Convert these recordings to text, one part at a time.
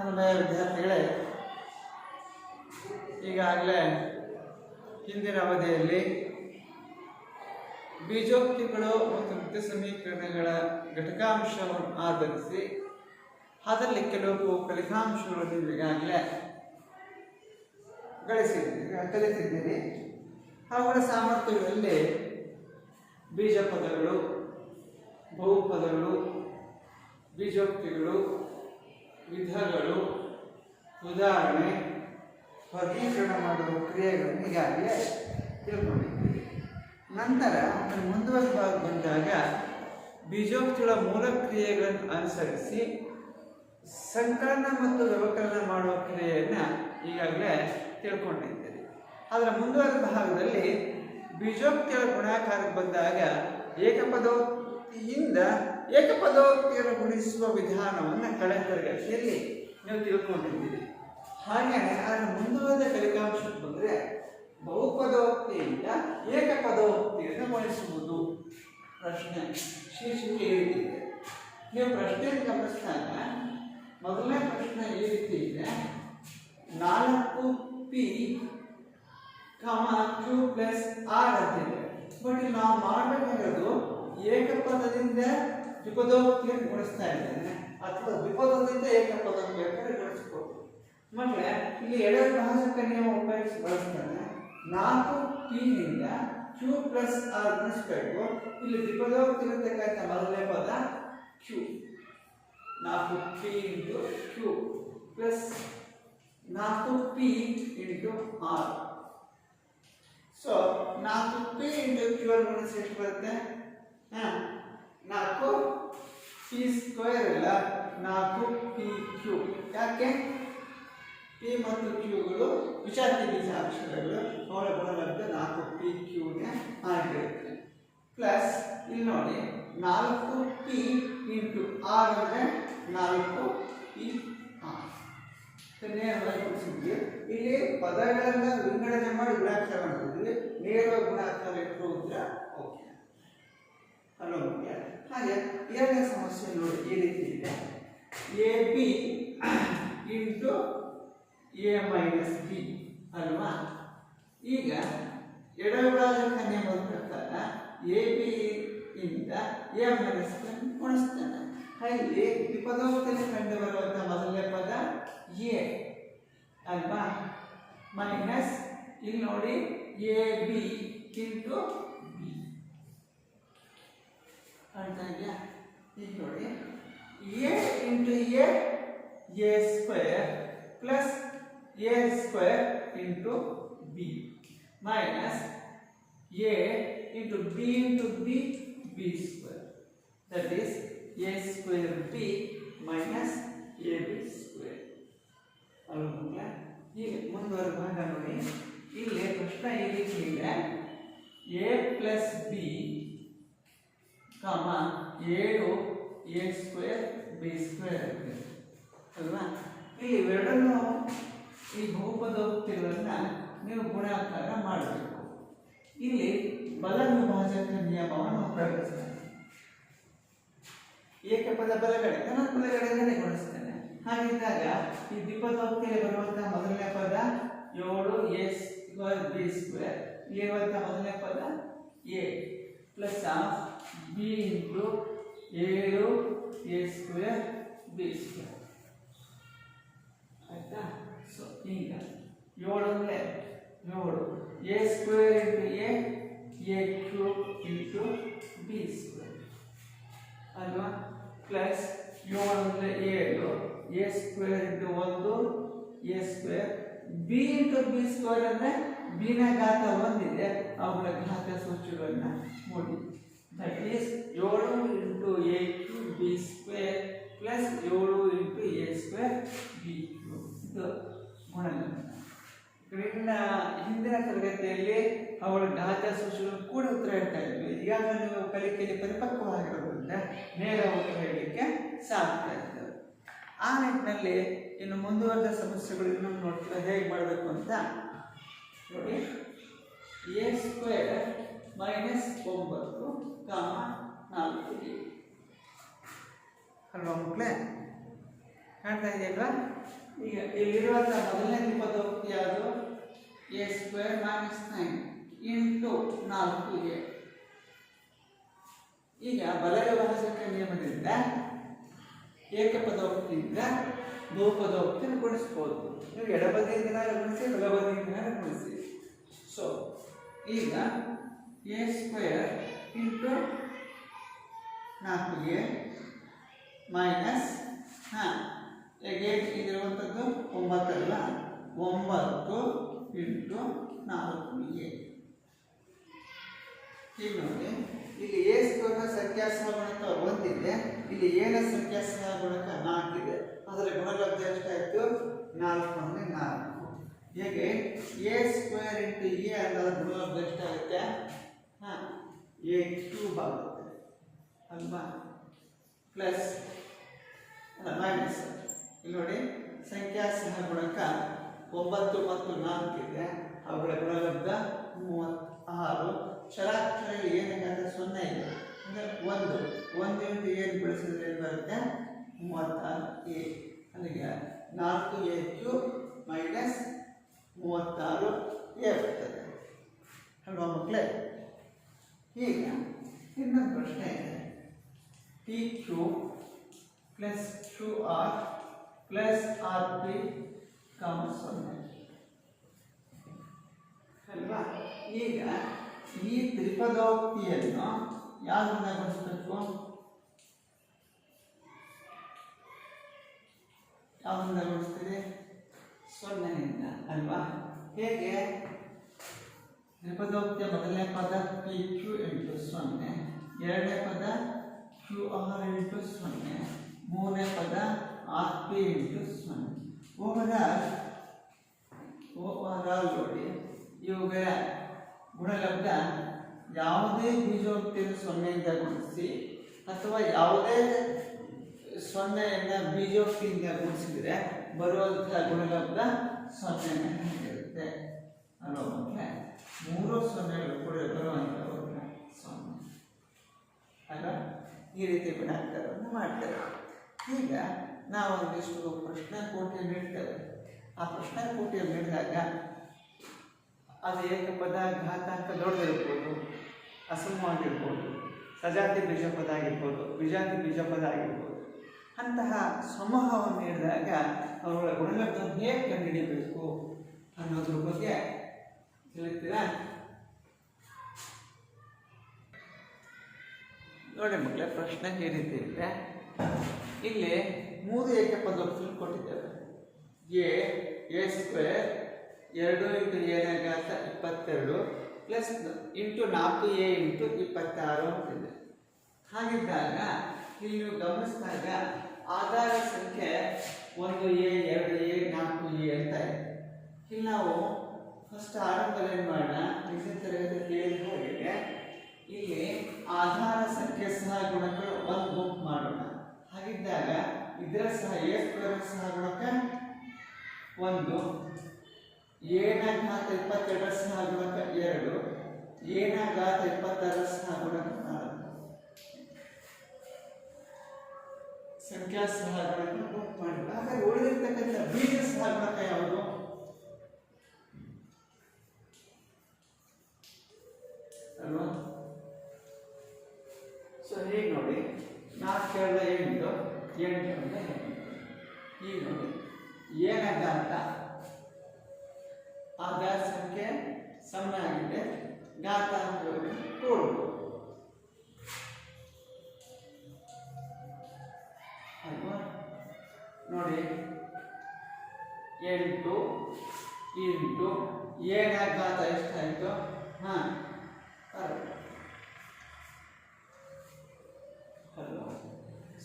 ತನ್ಮಯ ವಿದ್ಯಾರ್ಥಿಗಳೇ, ಈಗಾಗಲೇ ಹಿಂದಿನ ಅವಧಿಯಲ್ಲಿ ಬೀಜೋಕ್ತಿಗಳು ಮತ್ತು ನೃತ್ಯ ಸಮೀಕರಣಗಳ ಘಟಕಾಂಶವನ್ನು ಆಧರಿಸಿ ಅದರಲ್ಲಿ ಕೆಲವು ಫಲಿತಾಂಶಗಳನ್ನು ಈಗಾಗಲೇ ಗಳಿಸಿದ್ದೀರಿ ಕಲಿತಿದ್ದೀರಿ ಅವುಗಳ ಸಾಮರ್ಥ್ಯಗಳಲ್ಲಿ ಬೀಜ ಪದಗಳು ಬಹುಪದಗಳು, ಬೀಜೋಕ್ತಿಗಳು ವಿಧಗಳು. ಉದಾಹರಣೆ, ವರ್ಗೀಕರಣ ಮಾಡುವ ಕ್ರಿಯೆಗಳನ್ನು ಈಗಾಗಲೇ ತಿಳ್ಕೊಂಡಿದ್ದೀವಿ. ನಂತರ ಮುಂದುವರೆದ ಬಂದಾಗ ಬೀಜೋಕ್ತಿಗಳ ಮೂಲ ಕ್ರಿಯೆಗಳನ್ನು ಅನುಸರಿಸಿ ಸಂಕಲನ ಮತ್ತು ವ್ಯವಕಲನ ಮಾಡುವ ಕ್ರಿಯೆಯನ್ನು ಈಗಾಗಲೇ ತಿಳ್ಕೊಂಡಿದ್ದೀರಿ. ಆದರೆ ಮುಂದುವರೆದ ಭಾಗದಲ್ಲಿ ಬೀಜೋಕ್ತಿಗಳ ಗುಣಾಕಾರಕ್ಕೆ ಬಂದಾಗ ಏಕಪದೋಕ್ತಿಯಿಂದ ಏಕಪದೋಕ್ತಿಯನ್ನು ಗುಣಿಸುವ ವಿಧಾನವನ್ನು ಕಳೆದ ತರಗತಿಯಲ್ಲಿ ನೀವು ತಿಳ್ಕೊಂಡಿದ್ದೀರಿ. ಹಾಗೆ ಅದರ ಮುಂದುವರೆದ ಫಲಿತಾಂಶಕ್ಕೆ ಬಂದರೆ ಬಹುಪದೋಕ್ತಿಯಿಂದ ಏಕಪದೋಕ್ತಿಯನ್ನು ಗುಣಿಸುವುದು ಪ್ರಶ್ನೆ. ಶೀರ್ಷಿಕೆ ಈ ರೀತಿ ಇದೆ. ನೀವು ಪ್ರಶ್ನೆಯನ್ನು ಗಮನಿಸಿದಾಗ ಮೊದಲನೇ ಪ್ರಶ್ನೆ ಈ ರೀತಿ ಇದೆ. ನಾಲ್ಕು P comma Q plus R ಅಂತಿದೆ ಬಟ್ ನಾವು ಮಾಡಬೇಕಾಗಿರೋದು ಏಕಪದದಿಂದ ದ್ವಿಪದೋಕ್ತಿಯನ್ನು ಗುಣಿಸ್ತಾ ಇದ್ದೇನೆ. ಅಥವಾ ದ್ವಿಪದದಿಂದ ಏಕಪದ ಬೇಕಾದ್ರೆ ಗುಣಿಸ್ಬೋದು ಮತ್ತೆ ಇಲ್ಲಿ ಎಡ ಭಾಷಕ ನಿಯಮ ಉಪಯೋಗಿಸಿ ಬಳಸ್ತಾನೆ ನಾಲ್ಕು ಪಿನಿಂದ ಕ್ಯೂ ಪ್ಲಸ್ ಆರ್ ಗುಣಿಸ್ಬೇಕು. ಇಲ್ಲಿ ವಿಪದೋಕ್ತಿರತಕ್ಕಂಥ ಮೊದಲನೇ ಪದ ಕ್ಯೂ. ನಾಲ್ಕು ಪಿ ಇಂಟು ಕ್ಯೂ ಪ್ಲಸ್ ನಾಲ್ಕು ಪಿ ಇಂಟು ಆರ್. ಸೊ, ನಾಲ್ಕು ಪಿ ಇಂಟು ಕ್ಯೂ ಅನ್ನು ಗುಣಿಸಿ ಎಷ್ಟು ಬರುತ್ತೆ? ಹಾಂ ನಾಲ್ಕು ಪಿ ಸ್ಕ್ವೇರ್ ಇಲ್ಲ ನಾಲ್ಕು ಪಿ ಕ್ಯೂ ಯಾಕೆ? ಪಿ ಮತ್ತು ಕ್ಯೂಗಳು ವಿಚಾರ್ತಿ ಬೀಜ ಅಕ್ಷರಗಳು ಅವಳ ಗುಣಲಬ್ಧ ನಾಲ್ಕು ಪಿ ಕ್ಯೂನೇ ಆಗಿರುತ್ತೆ. ಪ್ಲಸ್ ಇಲ್ಲಿ ನೋಡಿ, ನಾಲ್ಕು ಪಿ ಇಂಟು ಆರ್ ಅಂದರೆ ನಾಲ್ಕು ಪಿ ಆರ್ ನೇರವಾಗಿ ಇಲ್ಲಿ ಪದಗಳನ್ನು ವಿಂಗಡಣೆ ಮಾಡಿ ಗುಣಾಕಾರ ಮಾಡಿದ್ವಿ ನೇರ ಗುಣಾಕಾರ ಇಟ್ಟು ಉತ್ತರ ಓಕೆ ಅಲ್ಲೋ ಮುಖ್ಯ ಹಾಗೆ ಎರಡನೇ ಸಮಸ್ಯೆ ನೋಡಿ ಈ ರೀತಿ ಇದೆ. A B into A minus B ಅಲ್ವಾ? ಈಗ ಎಡವಿಭಾಜಕ ನಿಯಮದ ಪ್ರಕಾರ ಎ ಬಿ ಇಂದ ಎ ಮೈನಸ್ ಬಿ ಗುಣಿಸ್ತಾನೆ ಹಾಗೆ ಈ ಪದೋಕ್ತಿಯಲ್ಲಿ ಕಂಡು ಬರುವಂಥ ಮೊದಲನೇ ಪದ ಎ ಅಲ್ವಾ? ಮೈನಸ್ ಇಲ್ಲಿ ನೋಡಿ ಎ ಬಿ ಇಂಟು ಕಾಣ್ತಾ ಇದೆಯಾ ಈಗ ನೋಡಿ A into A A square plus A square into B minus A into B into B B square that is A square B minus A B square ಅಲ್ವಾ? ಈಗ ಮುಂದುವರೆದ ಭಾಗ ನೋಡಿ. ಇಲ್ಲಿ ಪ್ರಶ್ನೆ ಈ ರೀತಿ ಇದೆ ಎ ಪ್ಲಸ್ ಬಿ ಕಾಮ ಏಳು ಎ ಸ್ಕ್ವೇರ್ ಬಿ ಸ್ಕ್ವೇರ್ ಅಲ್ವಾ? ಇಲ್ಲಿ ಇವೆರಡನ್ನು ಈ ಬಹುಪದೋಕ್ತಿಗಳನ್ನು ನೀವು ಗುಣಾಕಾರ ಮಾಡಬೇಕು. ಇಲ್ಲಿ ಬಲ ವಿಭಾಜಕ ನಿಯಮವನ್ನು ಉಪಯೋಗಿಸ್ತಾನೆ ಏಕಪದ ಬಲಗಡೆ? ಕನ್ನಡ ಬಲಗಡೆಯಿಂದಲೇ ಗುಣಿಸ್ತೇನೆ. ಹಾಗಿದ್ದಾಗ ಈ ದ್ವಿಪದೋಕ್ತಿಯಲ್ಲಿ ಬರುವಂತಹ ಮೊದಲನೇ ಪದ ಏಳು ಎ ಸ್ಕ್ವೇರ್ ಬಿ ಸ್ಕ್ವೇರ್ ಇಲ್ಲಿರುವಂಥ ಮೊದಲನೇ ಪದ A plus of B into ಏಳು ಎ ಸ್ಕ್ವೇರ್ ಬಿ ಸ್ಕ್ವೇರ್ ಆಯ್ತಾ ಸೊ ಈಗ ಏಳು ಅಂದರೆ ಏಳು A square into A A cube into B square ಅಲ್ವಾ ಪ್ಲಸ್ ಏಳು ಅಂದರೆ ಏಳು ಎ ಸ್ಕ್ವೇರ್ ಇಂಟು ಒಂದು A square B into B square ಅಂದರೆ ಬಿನ ಘಾತ ಒಂದಿದೆ. ಅವುಗಳ ಘಾತ ಸೂಚಿಗಳನ್ನು ನೋಡಿ ದಟ್ ಈಸ್ ಏಳು into A Q B square plus ಏಳು into A square B. Q ಇದು ಗುಣಲಕ್ಷಣ ಇನ್ನ ಹಿಂದಿನ ತರಗತಿಯಲ್ಲಿ ಅವಳ ಗಾಜ ಸೂಚನೆ ಕೂಡ ಉತ್ತರ ಹೇಳ್ತಾ ಇದ್ವಿ. ಈಗ ನೀವು ಕಲಿಕೆಯಲ್ಲಿ ಪರಿಪಕ್ವವಾಗಿರೋದ್ರಿಂದ ನೇರ ಹೇಳಲಿಕ್ಕೆ ಸಾಧ್ಯ ಇತ್ತು ಆ ನಿಟ್ಟಿನಲ್ಲಿ ಇನ್ನು ಮುಂದುವರೆದ ಸಮಸ್ಯೆಗಳು ಇನ್ನೊಂದು ನೋಡ್ತೀವಿ ಹೇಗೆ ಮಾಡಬೇಕು ಅಂತ? ನೋಡಿ. ಎ ಸ್ಕ್ವೇರ್ ಮೈನಸ್ ಒಂಬತ್ತು ಕಾಮ ನಾಲ್ಕು ಅಲ್ವಾ ಮಕ್ಕಳೇ? ಕಾಣ್ತಾ ಇದೆಯಲ್ವಾ ಈಗ ಇಲ್ಲಿರುವಂಥ ಮೊದಲನೇ ತ್ರಿಪದೋಕ್ತಿ ಯಾವುದು? A square minus nine into ನಾಲ್ಕು ಎ. ಈಗ ಬಲವ್ಯವಹಾಸಕ ನಿಯಮದಿಂದ ಏಕಪದೋಕ್ತಿಯಿಂದ ಬಹುಪದೋಕ್ತಿಯನ್ನು ಗುಣಿಸ್ಬೋದು ನೀವು ಎಡಬದಿಯಿಂದ ಗುಣಿಸಿ ಬಲಬದಿಯಿಂದ ಗುಣಿಸಿ. ಸೊ ಈಗ ಎ ಸ್ಕ್ವೇರ್ ಇಂಟು ನಾಲ್ಕು ಎ ಮೈನಸ್ ಹಾಂ. ಎಗೇನ್ ಇದಿರುವಂಥದ್ದು ಒಂಬತ್ತಲ್ಲ? ಒಂಬತ್ತು ಇಂಟು ನಾಲ್ಕು ಎ ಈಗ ನೋಡಿ, ಇಲ್ಲಿ ಎ ಸ್ಕ್ವೇರ್ನ ಸಂಖ್ಯಾಸಹ ಗುಣಕ ಒಂದಿದೆ. ಇಲ್ಲಿ ಏನ ಸಂಖ್ಯಾಸಹ ಗುಣಕ ನಾಲ್ಕಿದೆ. ಅದರ ಗುಣಲಬ್ಧ ಎಷ್ಟಾಯಿತು? ನಾಲ್ಕು ಅಂದರೆ ನಾಲ್ಕು. ಹೇಗೆ? ಎ ಸ್ಕ್ವೇರ್ ಇಂಟು ಎ ಅನ್ನೋದ್ರ ಗುಣಲಬ್ಧ ಎಷ್ಟಾಗುತ್ತೆ? ಎ ಕ್ಯೂಬ್ ಆಗುತ್ತೆ ಅಲ್ವಾ? ಪ್ಲಸ್, ಅಲ್ಲ ಮೈನಸ್ ಇಲ್ಲಿ ನೋಡಿ, ಸಂಖ್ಯಾ ಸಹಗುಣಕ ಒಂಬತ್ತು ಮತ್ತು ನಾಲ್ಕು ಇದೆ. ಅವುಗಳ ಗುಣಲಬ್ಧ ಮೂವತ್ತಾರು. ಚರಾಕ್ಷರ ಏನಾಗುತ್ತೆ? ಸೊನ್ನೆ ಇದೆ. ಅಂದರೆ ಒಂದು. ಒಂದು ಇಂಟು ಏನು ಬೆಳೆಸಿದ್ರೆ ಏನು ಬರುತ್ತೆ? ಮೂವತ್ತಾರು ಎ. ಅಲ್ಲಿಗೆ ನಾಲ್ಕು ಎ ಕ್ಯೂಬ್ ಮೈನಸ್ ಮೂವತ್ತಾರು ಎ ಬರ್ತದೆ. ಅಲ್ವಾ ಮಕ್ಕಳೇ ಈಗ ಇನ್ನೊಂದು ಪ್ರಶ್ನೆ ಇದೆ T Q plus Q R plus R P comma ಸೊನ್ನೆ ಅಲ್ವಾ ಈಗ ಈ ತ್ರಿಪದೋಕ್ತಿಯನ್ನು ಯಾವ್ದನ್ನ ಗುಣಿಸ್ಬೇಕು ಯಾವ್ದನ್ನ ಗುಣಿಸ್ತೀರಿ ಸೊನ್ನೆಯಿಂದ ಅಲ್ವಾ ಹೇಗೆ ತ್ರಿಪದೋಕ್ತಿಯ ಮೊದಲನೇ ಪದ ಪಿ ಕ್ಯೂ ಇಂಟು ಸೊನ್ನೆ, ಎರಡನೇ ಪದ ಕ್ಯೂ ಆರ್ ಇಂಟು ಸೊನ್ನೆ, ಮೂರನೇ ಪದ ಆರ್ ಪಿ ಇಂಟು ಸೊನ್ನೆ. ಓವರ ಓವರ್ ಆಲ್ ನೋಡಿ ಇವುಗಳ ಗುಣಲಬ್ಧ ಯಾವುದೇ ಬೀಜೋಕ್ತಿಯನ್ನು ಸೊನ್ನೆಯಿಂದ ಗುಣಿಸಿ ಅಥವಾ ಯಾವುದೇ ಸೊನ್ನೆಯನ್ನು ಬೀಜೋಕ್ತಿಯಿಂದ ಗುಣಿಸಿದರೆ ಬರುವಂತಹ ಗುಣಲಬ್ಧ ಸೊನ್ನೆ ಇರುತ್ತೆ ಅನ್ನೋ ಮಕ್ಕಳೇ? ಸೊನ್ನೆಗಳು ಕೂಡ ಉತ್ತರ ಸೊನ್ನೆ ಅಲ್ವಾ? ಈ ರೀತಿ ಗುಣಾಕಾರವನ್ನು ಮಾಡ್ತೇವೆ ಈಗ ನಾವು ಒಂದಿಷ್ಟು ಪ್ರಶ್ನೆ ಕೋಟಿಯನ್ನು ಇಡ್ತೇವೆ ಆ ಪ್ರಶ್ನೆ ಕೋಟಿಯನ್ನು ನೀಡಿದಾಗ ಅದು ಏಕಪದ ಘಾತಾಂಕ ದೊಡ್ಡದಿರ್ಬೋದು, ಅಸಮವಾಗಿರ್ಬೋದು, ಸಜಾತಿ ಬೀಜಪದ ಆಗಿರ್ಬೋದು ವಿಜಾತಿ ಬೀಜಪದ ಆಗಿರ್ಬೋದು ಅಂತಹ ಸಮೂಹವನ್ನು ನೀಡಿದಾಗ ಅವುಗಳ ಗುಣಗಳನ್ನು ಹೇಗೆ ಕಂಡುಹಿಡಿಯಬೇಕು ಅನ್ನೋದ್ರ ಬಗ್ಗೆ ಹೇಳ್ತೀರಾ ನೋಡಿ ಮಕ್ಕಳೇ, ಪ್ರಶ್ನೆ ಈ ರೀತಿ ಇದೆ ಇಲ್ಲಿ ಮೂರು ಏಕಪದೋಕ್ತಿಗಳು ಕೊಟ್ಟಿದ್ದೇವೆ? ಎ ಎ ಸ್ಕ್ವೇರ್ ಎರಡು ಇಂಟು ಅಂತ ಇಪ್ಪತ್ತೆರಡು ಪ್ಲಸ್ ಇಂಟು ನಾಲ್ಕು ಎ ಇಂಟು ಇಪ್ಪತ್ತಾರು ಅಂತಿದೆ. ಹಾಗಿದ್ದಾಗ ಇಲ್ಲಿ ನೀವು ಗಮನಿಸಿದಾಗ ಆಧಾರ ಸಂಖ್ಯೆ ಒಂದು ಎ, ಎರಡು ಎ, ನಾಲ್ಕು ಎ ಅಂತ ಇದೆ. ಇಲ್ಲಿ ನಾವು ಫಸ್ಟ್ ಆರಂಭದಲ್ಲಿ ಮಾಡೋಣ? ತರಗತಿ ಕೇಳಿದ ಹಾಗೆ ಇಲ್ಲಿ ಆಧಾರ ಸಂಖ್ಯೆ ಸಹ ಒಂದು ಗುಂಪು ಮಾಡೋಣ. ಹಾಗಿದ್ದಾಗ ಇದರ ಸಹ, ಎ ಸ್ಕ್ವೇರ್ ಸಹ ಒಂದು. ಏನ ಘಾತ ಇಪ್ಪತ್ತೆರಡರ ಸಹ ಎರಡು. ಏನ ಘಾತ ಇಪ್ಪತ್ತಾರರ ಸಹ ಗುಣಕ ನಾಲ್ಕು. ಸಂಖ್ಯಾ ಸಹ ಗುಣಕ ಗುಂಪು ಮಾಡೋಣ ಹಾಗಾಗಿ ಉಳಿದಿರ್ತಕ್ಕಂಥ ಬೀಜ ಸಹ ಗುಣಕ ಯಾವುದು? ಅಲ್ವಾ? ಸೊ ನೋಡಿ? ನಾಲ್ಕು ಕೇಳಿದೆ ಎಂಟು ಎಂಟು ಅಂದರೆ ಎಂಟು. ಈಗ ನೋಡಿ. ಏನಾಗಂತ ಆಧಾರ ಸಂಖ್ಯೆ ಸಮ ಆಗಿದೆ ಘಾತಾಂಕವನ್ನು ಕೂಡ್ಬೋದು. ಅಲ್ವಾ? ನೋಡಿ. ಎಂಟು ಎಂಟು. ಏನ ಘಾತ ಎಷ್ಟಾಯಿತು? ಹಾಂ ಅರವತ್ತು ಅಲ್ವಾ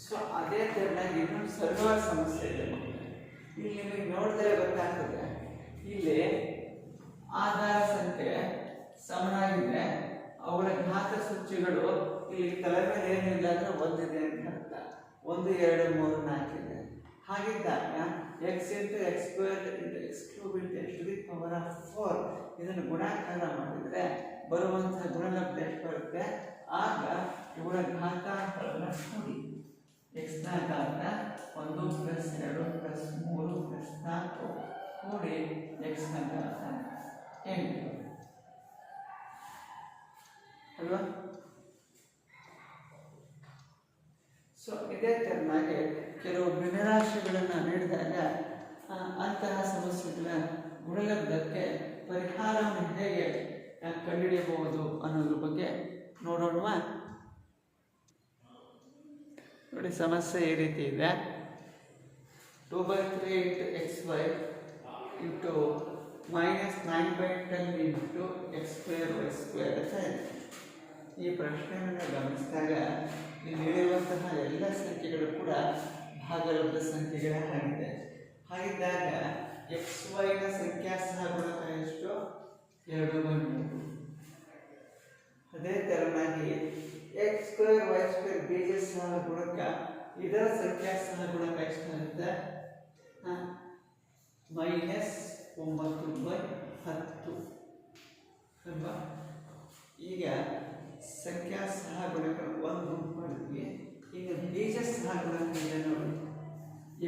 ಸೊ ಅದೇ ಥರನಾಗಿ ಇನ್ನೊಂದು ಸರಳವಾದ ಸಮಸ್ಯೆ ಇದೆ ಇಲ್ಲಿ ನಿಮಗೆ ನೋಡಿದ್ರೆ ಗೊತ್ತಾಗ್ತದೆ. ಇಲ್ಲಿ ಆಧಾರ ಸಂಖ್ಯೆ ಸಮನಾಗಿದೆ ಅವುಗಳ ಘಾತ ಸೂಚಿಗಳು ಇಲ್ಲಿ ತಲೆ ಮೇಲೆ ಏನಿಲ್ಲ ಅಂದ್ರೆ ಒಂದಿದೆ ಅಂತ ಅರ್ಥ. ಒಂದು, ಎರಡು, ಮೂರು, ನಾಲ್ಕಿದೆ. ಹಾಗಿದ್ದಾಗ X into X square into X cube into X the power of four ಇದನ್ನು ಗುಣಾಕಾರ ಮಾಡಿದರೆ ಬರುವಂತಹ ಗುಣಲಬ್ಧ ಎಷ್ಟು ಬರುತ್ತೆ? ಆಗ ಇವುಗಳ ಘಾತಾಂಕಗಳನ್ನು ಕೂಡಿ ನ ಘಾತ ಒಂದು ಪ್ಲಸ್ ಎರಡು ಪ್ಲಸ್ ಮೂರು ಪ್ಲಸ್ ನಾಲ್ಕು ಕೂಡಿ ಎಕ್ಸ್ನ ಘಾತ ಎಂಟು ಅಲ್ವಾ ಸೊ ಇದೇ ಥರನಾಗಿ ಕೆಲವು ಭಿನ್ನರಾಶಿಗಳನ್ನು ನೀಡಿದಾಗ ಅಂತಹ ಸಮಸ್ಯೆಗಳ ಗುಣಲಬ್ಧಕ್ಕೆ ಪರಿಹಾರವನ್ನು ಹೇಗೆ ಕಂಡುಹಿಡಿಯಬಹುದು ಅನ್ನೋದ್ರ ಬಗ್ಗೆ ನೋಡೋಣವಾ ನೋಡಿ, ಸಮಸ್ಯೆ ಈ ರೀತಿ ಇದೆ. Two by three into X Y into minus nine by ten into X square Y square ಅಂತ ಇದೆ. ಈ ಪ್ರಶ್ನೆಯನ್ನು ಗಮನಿಸಿದಾಗ ಇಲ್ಲಿ ನೀಡಿರುವಂತಹ ಎಲ್ಲ ಸಂಖ್ಯೆಗಳು ಕೂಡ ಭಾಗಲಬ್ಧ ಸಂಖ್ಯೆಗಳೇ ಆಗಿದೆ ಹಾಗಿದ್ದಾಗ ಎಕ್ಸ್ ವೈನ ಸಂಖ್ಯಾ ಸಹಗುಣಕ ಎಷ್ಟು? ಎರಡು ಬೈ ಮೂರು. ಅದೇ ತೆರನಾಗಿ ಎಕ್ಸ್ ಸ್ಕ್ವೇರ್ ವೈ ಸ್ಕ್ವೇರ್ ಬೀಜ ಸಹಗುಣಕ ಇದರ ಸಂಖ್ಯಾ ಸಹಗುಣಕ ಎಷ್ಟಾಗುತ್ತೆ ಮೈನಸ್ ಒಂಬತ್ತು ಬೈ ಹತ್ತು. ಅಲ್ವಾ? ಈಗ ಸಂಖ್ಯಾ ಸಹಗುಣಕ ಒಂದು ಗುಂಪು ಮಾಡಿದ್ವಿ. ಇನ್ನು ಬೀಜ ಸಹಗುಣಕ ಇದೆ ನೋಡಿ.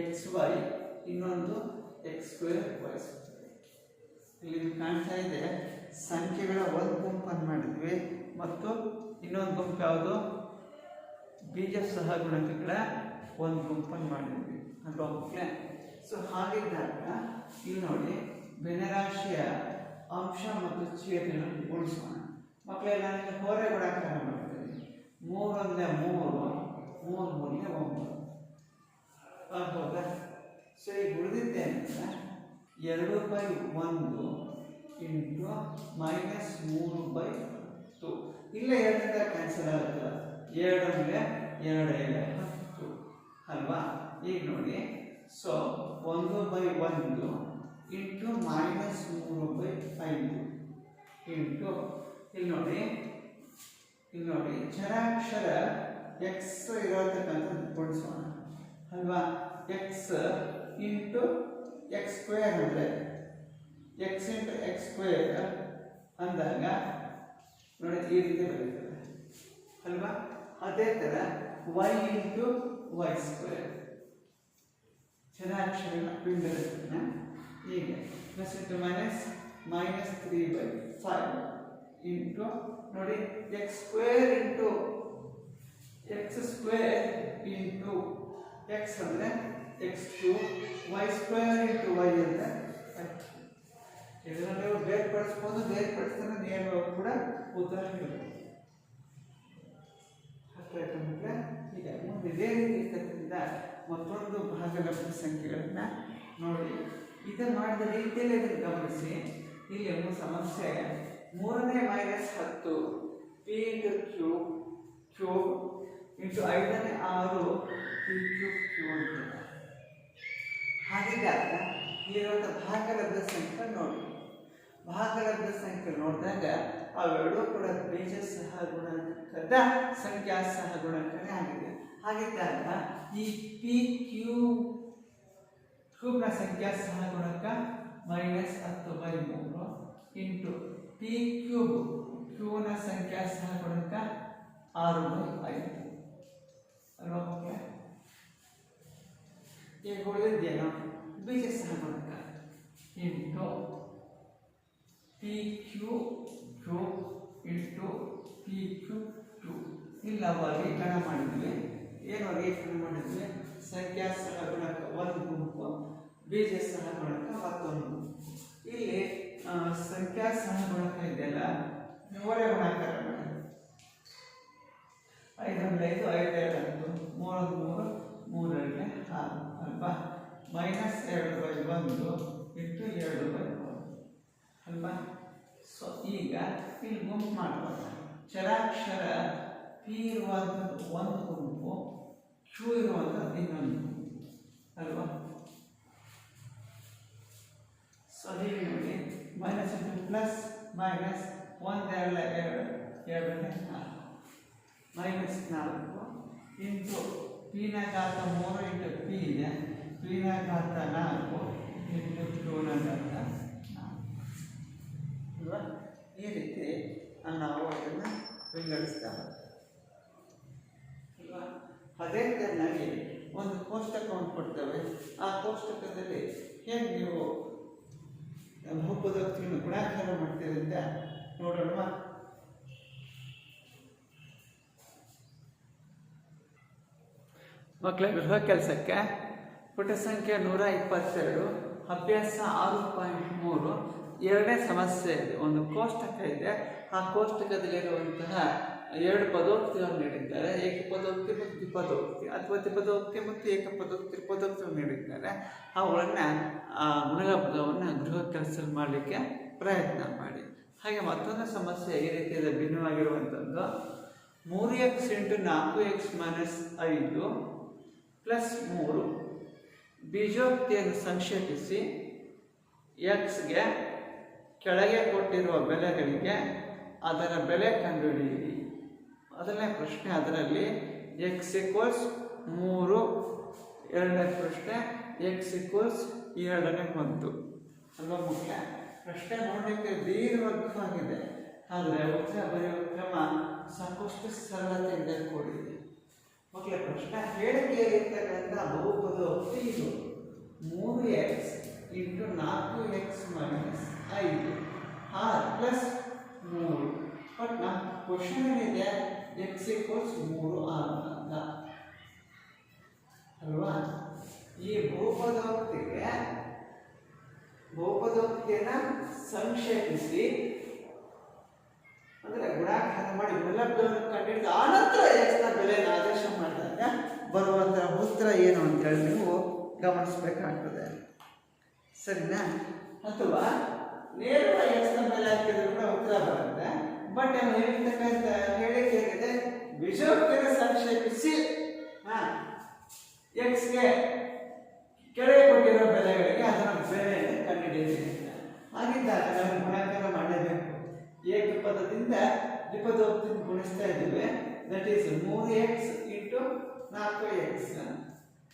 ಎಕ್ಸ್ ವೈ ಇನ್ನೊಂದು ಎಕ್ಸ್ ಸ್ಕ್ವೇರ್ ವೈ ಸ್ಕ್ವೇರ್ ಇಲ್ಲಿ ಕಾಣ್ತಾ ಇದೆ. ಸಂಖ್ಯೆಗಳ ಒಂದು ಗುಂಪನ್ನು ಮಾಡಿದ್ವಿ. ಮತ್ತು ಇನ್ನೊಂದು ಗುಂಪು ಯಾವುದು? ಬೀಜ ಸಹ ಗುಣಕಗಳ ಒಂದು ಗುಂಪನ್ನು ಮಾಡಿದ್ವಿ. ಅಲ್ವಾ? ಮಕ್ಕಳೇ ಸೊ ಹಾಗಿದ್ದಾಗ ಇಲ್ಲಿ ನೋಡಿ, ಬೆನರಾಶಿಯ ಅಂಶ ಮತ್ತು ಚೇತನೆಯನ್ನು ಗುಣಿಸೋಣ. ಮಕ್ಕಳೆಲ್ಲ ನನಗೆ ಹೊರೆ ಗುಣಾಕಾರ ಮಾಡ್ತೀವಿ ಮೂರೊಂದನೇ ಮೂರು ಮೂರು ಮೂರನೇ ಒಂಬತ್ತು. ಹೌದಾ ಸೊ ಈಗ ಅಂತ ಎರಡು ಬೈ ಒಂದು ಇಂಟು ಮೈನಸ್ ಮೂರು ಬೈ ಹತ್ತು ಇಲ್ಲ ಎರಡರಿಂದ ಕ್ಯಾನ್ಸಲ್ ಆಗುತ್ತಲ್ಲ ಎರಡು ಅಂದರೆ ಎರಡು ಹತ್ತು, ಅಲ್ವಾ? ಈಗ ನೋಡಿ. ಸೊ ಒಂದು ಬೈ ಒಂದು ಇಂಟು ಮೈನಸ್ ಮೂರು ಬೈ ಐದು. ಇಂಟು, ಇಲ್ಲಿ ನೋಡಿ. ಇಲ್ಲಿ ನೋಡಿ. ಚರಾಕ್ಷರ ಎಕ್ಸ್ ಇರತಕ್ಕಂಥದ್ದು ಕೊಡಿಸೋಣ ಅಲ್ವಾ? ಎಕ್ಸ್ ಇಂಟು ಎಕ್ಸ್ ಸ್ಕ್ವೇರ್ ಅಂದರೆ ಎಕ್ಸ್ ಇಂಟು ಎಕ್ಸ್ ಸ್ಕ್ವೇರ್ ಅಂದಾಗ ನೋಡಿ ಈ ರೀತಿ ಬರೀತಾರೆ ಅಲ್ವಾ? ಅದೇ ಥರ ವೈ ಇಂಟು ವೈ ಸ್ಕ್ವೇರ್ ಚರಾಕ್ಷರಗಳ ಪಿಂಡರನ್ನ ಈಗ plus into minus minus three by five into ನೋಡಿ X square into X square into X ಅಂದರೆ X to Y square into Y ಅಂದರೆ ಇದರಲ್ಲಿ ಬೇರ್ಪಡಿಸ್ಬೋದು ಬೇರ್ಪಡಿಸ್ತಾನೆ ನೇರವಾಗಿ ಕೂಡ ಉತ್ತರ ಹತ್ತಿರ? ಈಗ ಮುಂದೆ ಇದೇ ರೀತಿ ಇರ್ತಕ್ಕಂಥ ಮತ್ತೊಂದು ಭಾಗಲಬ್ಧ ಸಂಖ್ಯೆಗಳನ್ನು ನೋಡಿ. ಇದನ್ನು ಮಾಡಿದ ರೀತಿಯಲ್ಲಿ ಅದನ್ನು ಗಮನಿಸಿ. ಇಲ್ಲಿ ಒಂದು ಸಮಸ್ಯೆ. ಮೂರನೇ ಮೈನಸ್ ಹತ್ತು. P into Q Q into ಐದನೇ ಆರು ಪಿ ಕ್ಯೂ ಕ್ಯೂ ಅಂತ. ಹಾಗಿದ್ದಾಗ ಇಲ್ಲಿರುವಂಥ ಭಾಗಲಬ್ಧ ಸಂಖ್ಯೆ ನೋಡಿ. ಭಾಗಲಬ್ಧ ಸಂಖ್ಯೆ ನೋಡಿದಾಗ ಅವೆರಡೂ ಕೂಡ ಬೀಜ ಸಹ ಸಹಗುಣಕದ ಸಂಖ್ಯಾ ಸಹ ಸಹಗುಣಕನೇ ಆಗಿದೆ ಹಾಗಿದ್ದಾಗ ಈ ಪಿ ಕ್ಯೂ ಕ್ಯೂಬ್ನ ಸಂಖ್ಯಾ ಸಹ ಸಹಗುಣಕ ಮೈನಸ್ ಹತ್ತು ಬೈ ಮೂರು ಇಂಟು ಪಿ ಕ್ಯೂಬ್ ಕ್ಯೂನ ಸಂಖ್ಯಾ ಸಹ ಸಹಗುಣಕ ಆರು ಬೈ ಐದು ಓಕೆ? ಈಗ ಉಳಿದಿದ್ದೇನು ಬೀಜ ಸಹಗುಣಕ into P Q Q into P Q two. ಇಲ್ಲಿ ನಾವು ವರ್ಗೀಕರಣ ಮಾಡಿದ್ವಿ. ಏನು ವರ್ಗೀಕರಣ ಮಾಡಿದ್ವಿ? ಸಂಖ್ಯಾ ಸಹಗುಣಕ ಒಂದು ಗುಂಪು ಬೀಜ ಸಹಗುಣಕ ಮತ್ತೊಂದು ಗುಂಪು. ಇಲ್ಲಿ ಸಂಖ್ಯಾ ಸಹಗುಣಕ ಇದೆಯಲ್ಲ? ಮೂರೇ ಗುಣಾಕಾರ ಮಾಡಿ. ಐದರಲ್ಲಿ ಐದು ಐದೆರಡು ಹತ್ತು ಮೂರೊಂದು ಮೂರು ಮೂರರಲ್ಲಿ ಆರು, ಅಲ್ವಾ? ಮೈನಸ್ ಎರಡು ಬೈ ಒಂದು ಇಂಟು ಎರಡು ಬೈ ಒಂದು, ಅಲ್ವಾ? ಸೊ ಈಗ ಇಲ್ಲಿ ಗುಂಪು ಮಾಡ್ಬೋಣ ಚರಾಕ್ಷರ ಪಿ ಇರುವಂಥದ್ದು ಒಂದು ಗುಂಪು ಕ್ಯೂ ಇರುವಂಥದ್ದು ಇನ್ನೊಂದು ಅಲ್ವಾ? ಸೊ ಹೀಗೆ ನೋಡಿ ಮೈನಸ್ ಇಂಟು ಪ್ಲಸ್ ಮೈನಸ್ ಒಂದೆರಡ ಎರಡು, ಎರಡನೇ ನಾಲ್ಕು. ಮೈನಸ್ ನಾಲ್ಕು ಇಂಟು ಪಿನ ಘಾತ ಮೂರು ಇಂಟು ಪಿ ಇದೆ ಪಿನ ಘಾತ ನಾಲ್ಕು ಇಂಟು ಕ್ಯೂನ ಘಾತ ನಾಲ್ಕು ಅಲ್ವಾ ಈ ರೀತಿ ಅದೇ ಥರನಾಗಿ ಒಂದು ಕೋಷ್ಟಕವನ್ನು ಕೊಡ್ತೇವೆ. ಆ ಕೋಷ್ಟಕದಲ್ಲಿ ಹೇಗೆ ನೀವು ಬಹುಪದೋಕ್ತಿಯನ್ನು ಗುಣಾಕಾರ ಮಾಡ್ತೀರಿ ಅಂತ ನೋಡೋಣ ಮಕ್ಕಳ ಗೃಹ ಕೆಲಸಕ್ಕೆ ಪುಟ ಸಂಖ್ಯೆ ನೂರ ಇಪ್ಪತ್ತೆರಡು, ಅಭ್ಯಾಸ ಆರು ಪಾಯಿಂಟ್ ಮೂರು ಎರಡನೇ ಸಮಸ್ಯೆ ಇದೆ. ಒಂದು ಕೋಷ್ಟಕ ಇದೆ. ಆ ಕೋಷ್ಟಕದಲ್ಲಿರುವಂತಹ ಎರಡು ಪದೋಕ್ತಿಗಳನ್ನು ನೀಡಿದ್ದಾರೆ. ಏಕಪದೋಕ್ತಿ ಮತ್ತು ದ್ವಿಪದೋಕ್ತಿ. ಅಥವಾ ದ್ವಿಪದೋಕ್ತಿ ಮತ್ತು ಏಕಪದೋಕ್ತಿ ತ್ರಿಪದೋಕ್ತಿಯನ್ನು ನೀಡಿದ್ದಾರೆ. ಅವುಗಳನ್ನು, ಆ, ಗುಣಲಬ್ಧವನ್ನು ಗೃಹ ಕೆಲಸ ಮಾಡಲಿಕ್ಕೆ ಪ್ರಯತ್ನ ಮಾಡಿ. ಹಾಗೆ ಮತ್ತೊಂದು ಸಮಸ್ಯೆ ಈ ರೀತಿಯಾದ ಭಿನ್ನವಾಗಿರುವಂಥದ್ದು ಮೂರು ಎಕ್ಸ್ ಇಂಟು ನಾಲ್ಕು ಎಕ್ಸ್ ಮೈನಸ್ ಐದು ಪ್ಲಸ್ ಮೂರು. ಬೀಜೋಕ್ತಿಯನ್ನು ಸಂಕ್ಷೇಪಿಸಿ. ಎಕ್ಸ್ಗೆ ಕೆಳಗೆ ಕೊಟ್ಟಿರುವ ಬೆಲೆಗಳಿಗೆ ಅದರ ಬೆಲೆ ಕಂಡುಹಿಡಿಯಿರಿ. ಮೊದಲನೇ ಪ್ರಶ್ನೆ ಅದರಲ್ಲಿ ಎಕ್ಸ್ ಇಕ್ವಲ್ಸ್ ಮೂರು, ಎರಡನೇ ಪ್ರಶ್ನೆ ಎಕ್ಸ್ ಇಕ್ವಲ್ಸ್ ಎರಡನೇ ಒಂದು. ಅಲ್ವಾ ಮುಖ್ಯ ಪ್ರಶ್ನೆ ನೋಡಲಿಕ್ಕೆ ದೀರ್ಘವಾಗಿದೆ ಆದರೆ ಉತ್ತರ ಬರೆಯುವ ಕ್ರಮ ಸಾಕಷ್ಟು ಸರಳತೆಯಿಂದ ಕೂಡಿದೆ. ಮಕ್ಕಳ, ಪ್ರಶ್ನೆ ಹೇಳಿಕೆಯಲ್ಲಿರ್ತಕ್ಕಂಥ ಬಹುಪದೋಕ್ತಿ ಇದು. ಮೂರು ಎಕ್ಸ್ ಇಂಟು ನಾಲ್ಕು ಎಕ್ಸ್ ಮೈನಸ್ ಐದು, ಆರ್ ಪ್ಲಸ್ ಮೂರು. ಬಟ್ ನಮ್ಮ ಕ್ವಶನ್ ಏನಿದೆ ಎಕ್ಸ್ ಈಕ್ವಲ್ಸ್ ಮೂರು ಆರು ಅಂತ ಅಲ್ವಾ? ಈ ಬಹುಪದೋಕ್ತಿಗೆ ಬಹುಪದೋಕ್ತಿಯನ್ನು ಸಂಕ್ಷೇಪಿಸಿ. ಅಂದರೆ ಗುಣಾಕಾರ ಮಾಡಿ ಗುಣಲಬ್ಧವನ್ನು ಕಂಡಿಡಿದು ಆನಂತರ ಎಕ್ಸ್ನ ಬೆಲೆಯನ್ನು ಆದೇಶ ಮಾಡಿದಾಗ ಬರುವಂತಹ ಉತ್ತರ ಏನು ಅಂತೇಳಿ ನೀವು ಗಮನಿಸಬೇಕಾಗ್ತದೆ. ಸರಿನಾ? ಅಥವಾ ನೇರವಾಗಿ ಎಕ್ಸ್ನ ಬೆಲೆ ಹಾಕಿದ್ರು ಕೂಡ ಉತ್ತರ ಬರುತ್ತೆ. ಬಟ್ ನಾವು ಹೇಳಿರ್ತಕ್ಕಂಥ ಹೇಳಿಕೆ ಏನಿದೆ ವಿಷೋಕ್ತಿಯನ್ನು ಸಂಕ್ಷೇಪಿಸಿ. ಹಾಂ. ಎಕ್ಸ್ಗೆ ಕೆಳಗೆ ಕೊಟ್ಟಿರೋ ಬೆಲೆಗಳಿಗೆ ಅದರ ಬೆಲೆಯನ್ನು ಕಂಡುಹಿಡಿಯಬೇಕು ಹಾಗಿದ್ದಾಗ ನಾವು ಗುಣಾಕಾರ ಮಾಡಲೇಬೇಕು. ಏಕಪದದಿಂದ ದ್ವಿಪದೋಕ್ತಿ ಗುಣಿಸ್ತಾ ಇದ್ದೀವಿ. ದಟ್ ಈಸ್ ಮೂರು ಎಕ್ಸ್ ಇಂಟು ನಾಲ್ಕು ಎಕ್ಸ್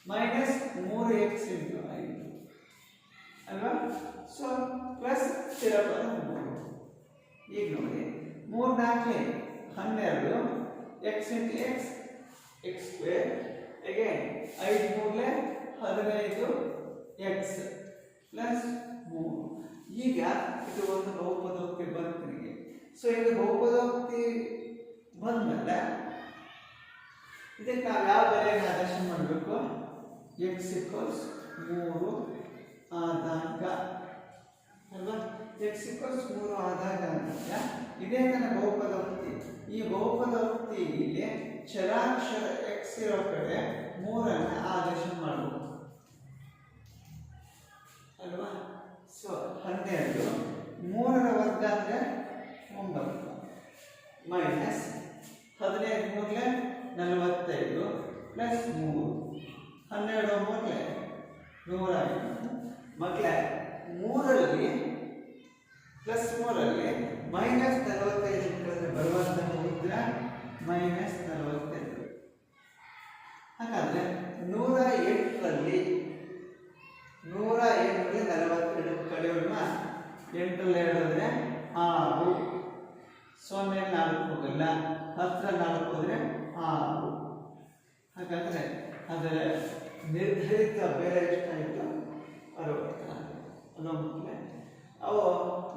ಮೈನಸ್ ಮೂರು ಎಕ್ಸ್ ಇಂಟು ಐದು ಸ್ಥಿರಪದ ಮೂರು ಈಗ ನೋಡಿ, ಮೂರು ನಾಲ್ಕೇ ಹನ್ನೆರಡು X into X X square again ಐದು ಮೂರಲೆ ಹದಿನೈದು ಎಕ್ಸ್ ಪ್ಲಸ್ ಮೂರು. ಈಗ ಇದು ಒಂದು ಬಹುಪದೋಕ್ತಿ ಬಂತು ನಿಮಗೆ. ಸೊ ಇದು ಬಹುಪದೋಕ್ತಿ ಬಂದ್ಮೇಲೆ ಇದಕ್ಕೆ ನಾವು ಯಾವ ಬೆಲೆಯನ್ನು ಆದೇಶ ಮಾಡಬೇಕು? ಎಕ್ಸ್ ಇಕ್ವಲ್ಸ್ ಮೂರು ಆದಾಗ ಅಲ್ವಾ? ಎಕ್ಸ್ ಇಕ್ವಲ್ಸ್ ಮೂರು ಆದಾಗ ಇದೇ ನನ್ನ ವೃತ್ತಿ. ಈ ಬಹುಪದೋಕ್ತಿಗೆ ಚರಾಕ್ಷರ ಎಕ್ಸ್ ಇರೋ ಕಡೆ ಮೂರನ್ನು ಆದೇಶ ಮಾಡಬಹುದು ಅಲ್ವಾ? ಸೊ ಹನ್ನೆರಡು, ಮೂರರ ವರ್ಗ ಅಂದರೆ ಒಂಬತ್ತು. ಮೈನಸ್ ಹದಿನೈದು ಮೂರಲೆ ನಲವತ್ತೈದು ಪ್ಲಸ್ ಮೂರು. ಹನ್ನೆರಡು ಮೂರಲೆ ನೂರ ಐವತ್ತು ಮಕ್ಕಳೇ ಮೂರಲ್ಲಿ ಪ್ಲಸ್ ಮೂರಲ್ಲಿ ಮೈನಸ್ ನಲವತ್ತೈದು ಕಳೆದ್ರೆ ಬರುವಂತಹ ಉತ್ತರ ಮೈನಸ್ ನಲವತ್ತೈದು. ಹಾಗಾದ್ರೆ ನೂರ ಎಂಟರಲ್ಲಿ ನೂರ ಎಂಟರಲ್ಲಿ ನಲವತ್ತೆರಡು ಕಳೆಯೋಣ. ಎಂಟರಲ್ಲಿ ಹೇಳಿದ್ರೆ ಆರು. ಸೊನ್ನೆ ನಾಲ್ಕು ಹೋಗಲ್ಲ ಹತ್ತಿರ ನಾಲ್ಕು ಹೋದರೆ ಆರು. ಹಾಗಾದರೆ ಅದರ ನಿರ್ಧರಿತ ಬೆಲೆ ಎಷ್ಟಾಯಿತು? ಅರವತ್ತು. ಅದೊಂದು ಅವು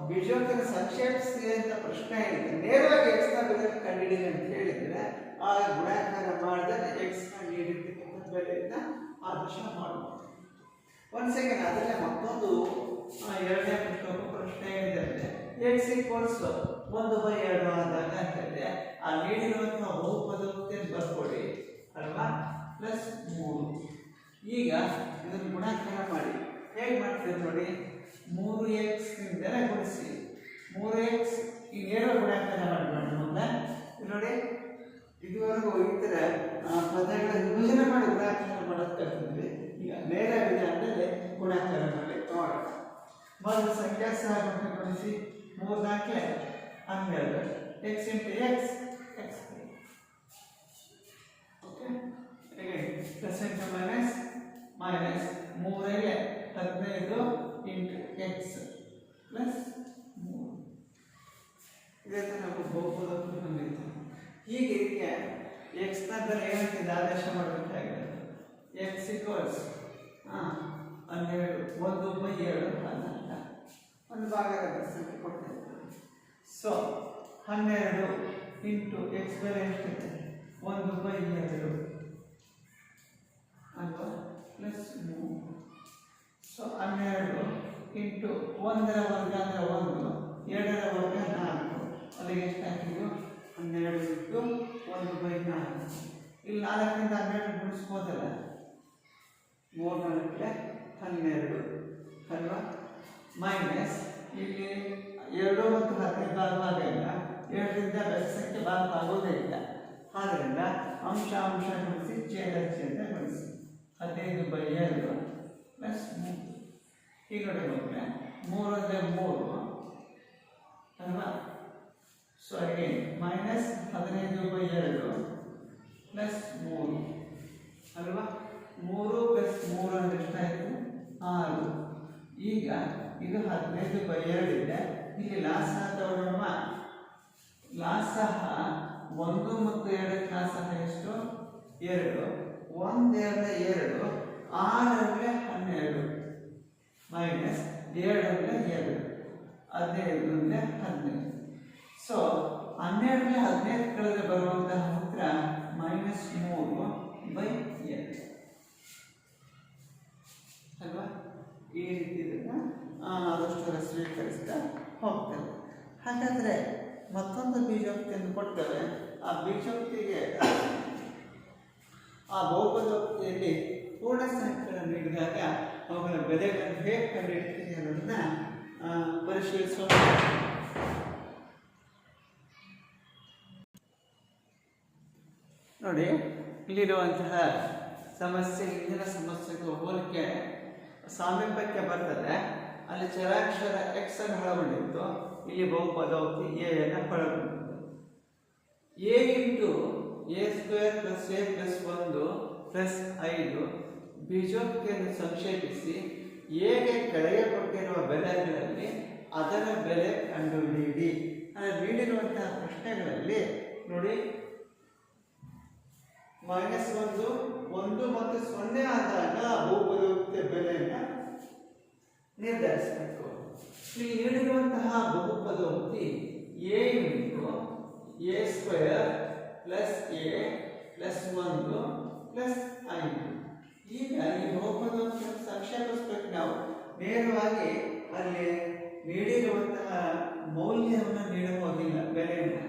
ಬೀಜೋತ್ತರ ಸಂಕ್ಷೇಪಿಸಿದೆ ಅಂತ ಪ್ರಶ್ನೆ ಹೇಳಿದ್ರೆ ನೇರವಾಗಿ ಎಕ್ಸ್ನ ಬೆಲೆ ಕಂಡುಹಿಡಿದೆ ಅಂತ ಹೇಳಿದ್ರೆ ಆ ಗುಣಾಕಾರ ಮಾಡಿದ್ರೆ ಎಕ್ಸ್ನ ನೀಡಿರ್ತಕ್ಕಂಥ ಬೆಲೆಯಿಂದ ಆದೇಶ ಮಾಡಬಹುದು ಒಂದು ಸೆಕೆಂಡ್ ಅದರಲ್ಲೇ ಮತ್ತೊಂದು ಆ, ಎರಡನೇ ಪ್ರಶ್ನೆ ಪ್ರಶ್ನೆ ಏನಿದೆ ಎಕ್ಸ್ ಈಕ್ವಲ್ಸ್ ಒಂದು ಬೈ ಎರಡು ಆದಾಗ ಅಂತ ಹೇಳಿದ್ರೆ ಆ ನೀಡಿರುವಂತಹ ಬಹುಪದಕ್ಕೆ ಬರ್ಕೊಡಿ ಅಲ್ವಾ? ಪ್ಲಸ್ ಮೂರು. ಈಗ ಇದನ್ನು ಗುಣಾಕಾರ ಮಾಡಿ. ಹೇಗೆ ಮಾಡ್ತೀವಿ ನೋಡಿ. ಮೂರು ಎಕ್ಸ್ ನಿಂದಲೇ ಗುಣಿಸಿ. ಮೂರು ಎಕ್ಸ್ ಈಗ ಏನೋ ಗುಣಾಕಾರ ಮಾಡಿ ಮೊದಲ. ನೋಡಿ, ಇದುವರೆಗೂ ಈ ಥರ ಪದಗಳ ವಿಭಜನೆ ಮಾಡಿ ಗುಣಾಕಾರ ಮಾಡೋದು ಕಲ್ತಿದ್ವಿ. ಈಗ ನೇರ ವಿಧಾನದಲ್ಲಿ ಗುಣಾಕಾರ ಮಾಡಿ ನೋಡೋಣ. ಮೊದಲು ಸಂಖ್ಯಾ ಸಹಗುಣಕ ಗುಣಿಸಿ. ಮೂರು ನಾಲ್ಕೆ ಹನ್ನೆರಡು. X into X X okay plus into minus minus ಮೂರೈಲೆ ಹದಿನೈದು. ಇಂಟು ಎಕ್ಸ್ ಪ್ಲಸ್ ಮೂರು ಇದೇ ಥರ ನಾವು ಬಹುಪದವನ್ನು ಬಂದಿತ್ತು ಹೀಗೆ ಇದಕ್ಕೆ ಎಕ್ಸ್ ನಂತರ ಏನಂತಿದೆ ಆದೇಶ ಮಾಡಬೇಕಾಗಿದೆ ಎಕ್ಸ್ ಇಕ್ವಲ್ಸ್ ಹಾಂ ಹನ್ನೆರಡು, ಒಂದು ಬೈ ಎರಡು ಅಂತ ಒಂದು ಭಾಗ ಸಂಖ್ಯೆ ಕೊಡ್ತೇನೆ ಸೊ ಹನ್ನೆರಡು ಇಂಟು ಎಕ್ಸ್ ಬೆಲೆ ಎಷ್ಟಿದೆ? ಒಂದು ಬೈ ಎರಡು ಅಲ್ವಾ? ಪ್ಲಸ್ ಮೂರು ಸೊ ಹನ್ನೆರಡು ಇಂಟು ಒಂದರ ವರ್ಗ ಅಂದರೆ ಒಂದು, ಎರಡರ ವರ್ಗ ನಾಲ್ಕು. ಅಲ್ಲಿಗೆ ಎಷ್ಟು ಹಾಕಿದ್ದು ಹನ್ನೆರಡು ಇಂಟು ಒಂದು ಬೈ ನಾಲ್ಕು. ಇಲ್ಲಿ ನಾಲ್ಕರಿಂದ ಹನ್ನೆರಡು ಬಿಡಿಸ್ಬೋದಲ್ಲ ಮೂರು ನಾಲ್ಕಲೆ ಹನ್ನೆರಡು, ಅಲ್ವಾ? ಮೈನಸ್ ಇಲ್ಲಿ ಎರಡು ಮತ್ತು ಹದಿನೈದು ಭಾಗ ಇಲ್ಲ ಎರಡರಿಂದ ಬೆಸಕ್ಕೆ ಭಾಗ ಆಗೋದೇ ಇಲ್ಲ ಆದ್ದರಿಂದ ಅಂಶ ಅಂಶ ಗುಣಿಸಿ, ಛೇದ ಛೇದ ಗುಣಿಸಿ. ಹದಿನೈದು ಬೈ ಎರಡು. ಪ್ಲಸ್ ಮೂರು ಕಡೆ ಬಂದರೆ ಮೂರು ಅಂದರೆ ಮೂರು. ಅಲ್ವಾ? ಸೊ ಅಗೇನ್ ಮೈನಸ್ ಹದಿನೈದು ಬೈ ಎರಡು ಪ್ಲಸ್ ಮೂರು. ಅಲ್ವಾ? ಮೂರು ಪ್ಲಸ್ ಮೂರು ಅಂದರೆ ಎಷ್ಟಾಯಿತು? ಆರು. ಈಗ ಇದು ಹದಿನೈದು ಬೈ ಇದೆ. ಇಲ್ಲಿ ಲಾಸ್ ಲಾಸ ಲಾಸ್ ಸಹ ಒಂದು ಮತ್ತು ಎರಡಕ್ಕೆ ಸಹ ಎಷ್ಟು? ಎರಡು. ಒಂದೆರಡು ಎರಡು. ಆರರಲ್ಲೇ ಹನ್ನೆರಡು. ಮೈನಸ್ ಅಂದರೆ ಎರಡು ಹದಿನೈದರಲ್ಲೇ ಹದಿನೈದು. ಸೊ ಹನ್ನೆರಡನೇ ಹದಿನೈದು ಕಳೆದ್ರೆ ಬರುವಂತಹ ಉತ್ತರ ಮೈನಸ್ ಮೂರು ಬೈ ಎರಡು ಅಲ್ವಾ? ಈ ರೀತಿ ಇದನ್ನು ಆದಷ್ಟು ಸ್ವೀಕರಿಸ್ತಾ ಹೋಗ್ತೇವೆ. ಹಾಗಾದರೆ ಮತ್ತೊಂದು ಬೀಜೋಕ್ತಿಯನ್ನು ಕೊಡ್ತೇವೆ ಆ ಬೀಜೋಕ್ತಿಗೆ ಆ ಬಹುಪದೋಕ್ತಿಯಲ್ಲಿ ಪೂರ್ಣ ಸಂಖ್ಯೆಗಳನ್ನು ನೀಡಿದಾಗ ಅವುಗಳ ಬೆಲೆಗಳನ್ನು ಹೇಗೆ ಕಂಡುಹಿಡ್ತೀವಿ ಅನ್ನೋದನ್ನ ಪರಿಶೀಲಿಸೋಣ. ನೋಡಿ, ಇಲ್ಲಿರುವಂತಹ ಸಮಸ್ಯೆ ಹಿಂದಿನ ಸಮಸ್ಯೆಗೆ ಹೋಲಿಕೆ ಸಾಮೀಪ್ಯಕ್ಕೆ ಬರ್ತದೆ. ಅಲ್ಲಿ ಚರಾಕ್ಷರ ಎಕ್ಸ್ ಅನ್ನು ಒಳಗೊಂಡಿತ್ತು ಇಲ್ಲಿ ಬಹುಪದೋಕ್ತಿ ಎ ಅನ್ನು ಒಳಗೊಂಡಿತ್ತು A into A square plus A plus ಒಂದು ಪ್ಲಸ್ ಐದು ಬೀಜೋಕ್ತಿಯನ್ನು ಸಂಕ್ಷೇಪಿಸಿ ಹೇಗೆ ಕೆಳಗೆ ಕೊಟ್ಟಿರುವ ಬೆಲೆಗಳಲ್ಲಿ ಅದರ ಬೆಲೆ ಕಂಡುಹಿಡಿಯಿರಿ. ಅಂದರೆ ನೀಡಿರುವಂತಹ ಪ್ರಶ್ನೆಗಳಲ್ಲಿ ನೋಡಿ. ಮೈನಸ್ ಒಂದು ಒಂದು ಮತ್ತು ಸೊನ್ನೆ ಆದಾಗ ಬಹುಪದೋಕ್ತಿಯ ಬೆಲೆಯನ್ನು ನಿರ್ಧರಿಸಬೇಕು. ಇಲ್ಲಿ ನೀಡಿರುವಂತಹ ಬಹುಪದೋಕ್ತಿ A into A square plus A plus ಒಂದು ಪ್ಲಸ್ ಐದು ಈಗ ಈ ಬಹುಪದೋಕ್ತಿಯನ್ನು ಸಂಕ್ಷೇಪಿಸ್ಬೇಕು ನಾವು. ನೇರವಾಗಿ ಅಲ್ಲಿ ನೀಡಿರುವಂತಹ ಮೌಲ್ಯವನ್ನು ನೀಡಬಹುದಿಲ್ಲ, ಬೆಲೆಯನ್ನು.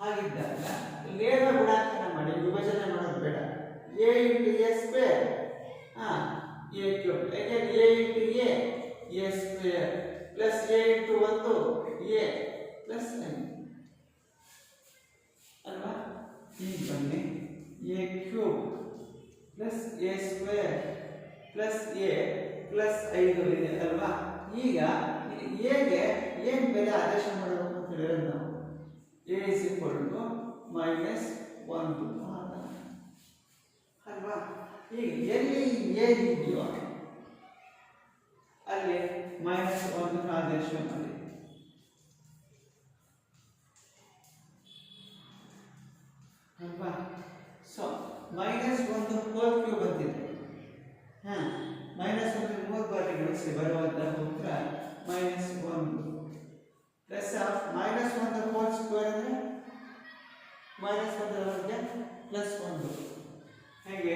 ಹಾಗಿದ್ದಾಗ ನೇರ ಗುಣಾಕಾರ ಮಾಡಿ, ವಿಭಜನೆ ಮಾಡೋದು ಬೇಡ. ಎ ಇಂಟು ಎ ಸ್ಕ್ವೇರ್ ಹಾಂ ಎ ಕ್ಯೂಬ್ ಯಾಕೆಂದ್ರೆ A into A A square plus A into ಒಂದು ಎ ಪ್ಲಸ್ ಎನ್ ಅಲ್ವಾ? ಈಗ ಬನ್ನಿ. A cube plus A square plus A plus ಐದು ಇದೆ ಅಲ್ವಾ? ಈಗ ಇಲ್ಲಿ ಎಗೆ ಏನು ಬೆಲೆ ಆದೇಶ ಮಾಡಬೇಕು ಅಂತ ಹೇಳಿದ್ರೆ ನಾವು A is equal to minus ಒಂದು ಭಾಗ ಅಲ್ವಾ? ಈಗ ಎಲ್ಲಿ ಎ ಇದೆಯೋ ಅಲ್ಲಿ ಮೈನಸ್ ಒಂದು ಆದೇಶ ಮಾಡಿ. ಅಲ್ವಾ? ಸೊ ಮೈನಸ್ ಒಂದು ಹೋಲ್ ಕ್ಯೂ ಬಂದಿದೆ. ಹಾಂ ಮೈನಸ್ ಒಂದು ಮೂರು ಬಾರಿ ಗುಣಿಸಿ ಬರುವಂತಹ ಉತ್ತರ ಮೈನಸ್ ಒಂದು ಪ್ಲಸ್ ಆಫ್ ಮೈನಸ್ ಒಂದು ಹೋಲ್ ಸ್ಕ್ವೇರ್ ಅಂದರೆ ಮೈನಸ್ ಒಂದರವರೆಗೆ ಪ್ಲಸ್ ಒಂದು ಹೇಗೆ?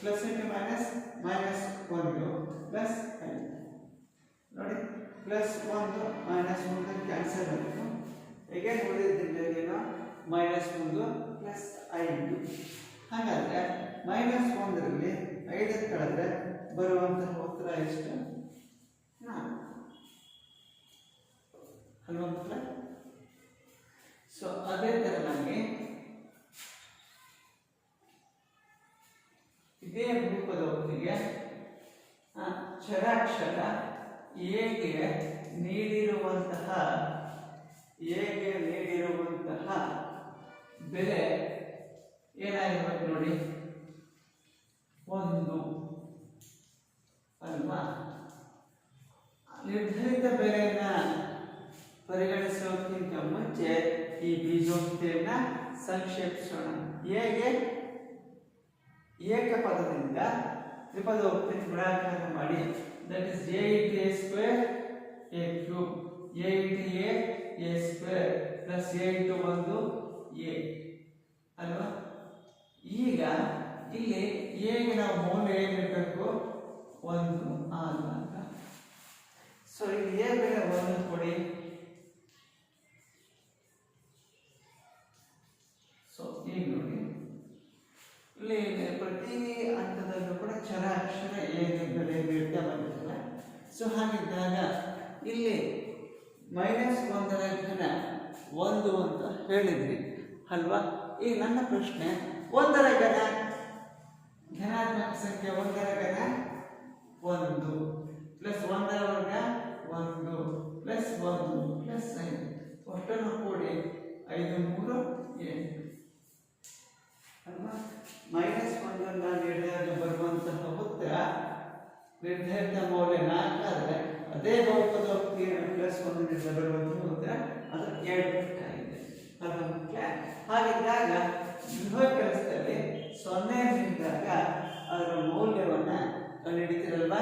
ಪ್ಲಸ್ ಇಂಟು ಮೈನಸ್ ಮೈನಸ್ ಒಂದು ಪ್ಲಸ್ ಐದು ನೋಡಿ ಪ್ಲಸ್ ಒಂದು ಮೈನಸ್ ಒಂದು ಕ್ಯಾನ್ಸಲ್ ಆಯಿತು ಹೇಗೆ? ಉಳಿದಿದ್ದಿಲ್ಲ ಏನೋ ಮೈನಸ್ ಒಂದು ಪ್ಲಸ್ ಐದು ಹಾಗಾದರೆ ಮೈನಸ್ ಒಂದರಲ್ಲಿ ಐದು ಕಳೆದ್ರೆ ಬರುವಂತಹ ಉತ್ತರ ಎಷ್ಟು? ನಾಲ್ಕು. ಉತ್ತರ? ಸೊ ಅದೇ ಥರನಾಗಿ ಇದೇ ರೂಪದ ಆ, ಚರಾಕ್ಷರ ಏಕೆ ನೀಡಿರುವಂತಹ ಏಗೆ ನೀಡಿರುವಂತಹ ಬೆಲೆ ಏನಾಗಿರ್ಬೇಕು ನೋಡಿ? ಒಂದು ಅಲ್ವಾ? ನಿರ್ಧರಿತ ಬೆಲೆಯನ್ನ ಪರಿಗಣಿಸೋಕ್ಕಿಂತ ಮುಂಚೆ ಈ ಬೀಜೋಕ್ತಿಯನ್ನ ಸಂಕ್ಷೇಪಿಸೋಣ. ಹೇಗೆ? ಏಕಪದದಿಂದ ತ್ರಿಪದ ಉಕ್ತಿಗೆ ಗುಣಾಕಾರ ಮಾಡಿ that is A into A square A cube A into A A square plus A into ಒಂದು ಎ ಅಲ್ವಾ? ಈಗ ಇಲ್ಲಿ ಎಗೆ ನಾವು ಮೌಲ್ಯ ಏನಿರಬೇಕು ಒಂದು ಆರು ಅಂತ. ಸೊ ಇಲ್ಲಿ ಎ ಬೆಲೆ ಒಂದು ಕೊಡಿ. ಸೊ ಈಗ ನೋಡಿ. ಇಲ್ಲಿ ಪ್ರತಿ ಹಂತದಲ್ಲೂ ಕೂಡ ಚರ ಅಕ್ಷರ ಏನು ಬೆಲೆ ನೀಡ್ತಾ ಬಂದಿರಲ್ಲ ಸೊ ಹಾಗಿದ್ದಾಗ ಇಲ್ಲಿ ಮೈನಸ್ ಒಂದರ ಘನ ಒಂದು ಅಂತ ಹೇಳಿದ್ರಿ ಅಲ್ವಾ? ಈಗ ನನ್ನ ಪ್ರಶ್ನೆ ಒಂದರ ಘನ, ಘನಾತ್ಮಕ ಸಂಖ್ಯೆ ಒಂದರ ಘನ ಒಂದು ಪ್ಲಸ್ ಒಂದರ ವರ್ಗ ಒಂದು ಪ್ಲಸ್ ಒಂದು ಪ್ಲಸ್ ಐದು. ಒಟ್ಟನ್ನು ಕೂಡಿ ಐದು, ಮೂರು, ಎಂಟು. ಅಲ್ವಾ? ಮೈನಸ್ ಒಂದನ್ನು ನಿರ್ಣಯದಲ್ಲಿ ಬರುವಂತಹ ಉತ್ತರ ನಿರ್ಧರಿತ ಮೌಲ್ಯ ನಾಲ್ಕಾದರೆ ಅದೇ ಬಹುಪದ ಪ್ಲಸ್ ಒಂದು ನಿರ್ಧಾರ ಬರುವಂತಹ ಉತ್ತರ ಅದು ಎರಡು ಆಗಿದೆ. ಹಾಗಿದ್ದಾಗ ಸಿಂಹ ಕೆಲಸದಲ್ಲಿ ಸೊನ್ನೆ ಅದರ ಮೌಲ್ಯವನ್ನು ಕಂಡುಹಿಡಿತೀರಲ್ವಾ?